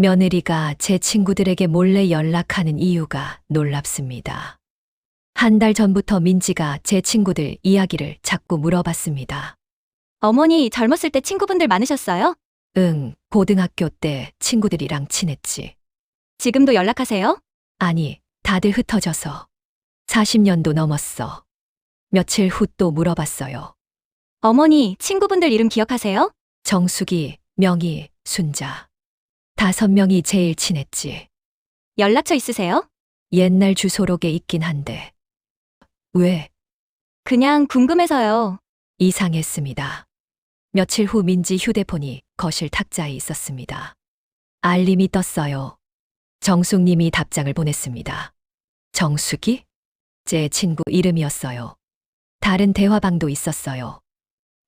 며느리가 제 친구들에게 몰래 연락하는 이유가 놀랍습니다. 한 달 전부터 민지가 제 친구들 이야기를 자꾸 물어봤습니다. 어머니 젊었을 때 친구분들 많으셨어요? 응, 고등학교 때 친구들이랑 친했지. 지금도 연락하세요? 아니, 다들 흩어져서. 40년도 넘었어. 며칠 후 또 물어봤어요. 어머니 친구분들 이름 기억하세요? 정숙이, 명희, 순자. 다섯 명이 제일 친했지. 연락처 있으세요? 옛날 주소록에 있긴 한데. 왜? 그냥 궁금해서요. 이상했습니다. 며칠 후 민지 휴대폰이 거실 탁자에 있었습니다. 알림이 떴어요. 정숙님이 답장을 보냈습니다. 정숙이? 제 친구 이름이었어요. 다른 대화방도 있었어요.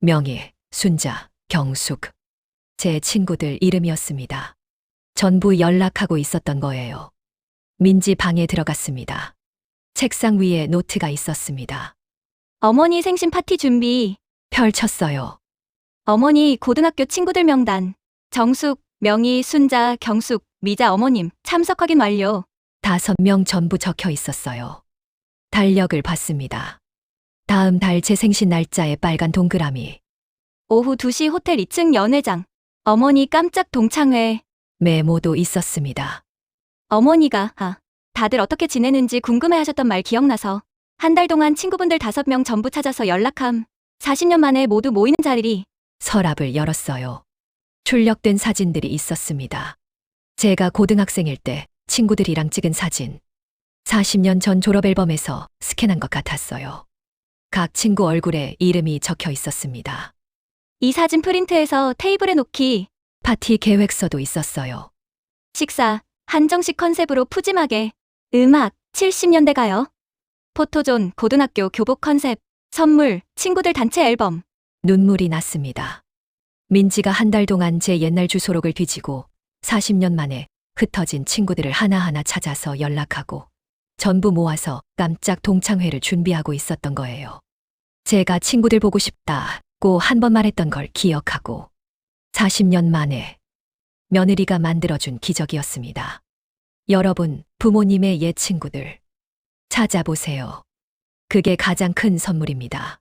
명희, 순자, 경숙. 제 친구들 이름이었습니다. 전부 연락하고 있었던 거예요. 민지 방에 들어갔습니다. 책상 위에 노트가 있었습니다. 어머니 생신 파티 준비. 펼쳤어요. 어머니 고등학교 친구들 명단. 정숙, 명희, 순자, 경숙, 미자 어머님 참석 확인 완료. 다섯 명 전부 적혀 있었어요. 달력을 봤습니다. 다음 달 제 생신 날짜에 빨간 동그라미, 오후 2시 호텔 2층 연회장. 어머니 깜짝 동창회. 메모도 있었습니다. 어머니가 아 다들 어떻게 지내는지 궁금해하셨던 말 기억나서 한 달 동안 친구분들 다섯 명 전부 찾아서 연락함. 40년 만에 모두 모이는 자리. 서랍을 열었어요. 출력된 사진들이 있었습니다. 제가 고등학생일 때 친구들이랑 찍은 사진. 40년 전 졸업앨범에서 스캔한 것 같았어요. 각 친구 얼굴에 이름이 적혀 있었습니다. 이 사진 프린트해서 테이블에 놓기. 파티 계획서도 있었어요. 식사, 한정식 컨셉으로 푸짐하게. 음악, 70년대 가요. 포토존, 고등학교 교복 컨셉. 선물, 친구들 단체 앨범. 눈물이 났습니다. 민지가 한 달 동안 제 옛날 주소록을 뒤지고 40년 만에 흩어진 친구들을 하나하나 찾아서 연락하고 전부 모아서 깜짝 동창회를 준비하고 있었던 거예요. 제가 친구들 보고 싶다고 한 번 말했던 걸 기억하고 40년 만에 며느리가 만들어준 기적이었습니다. 여러분, 부모님의 옛 친구들 찾아보세요. 그게 가장 큰 선물입니다.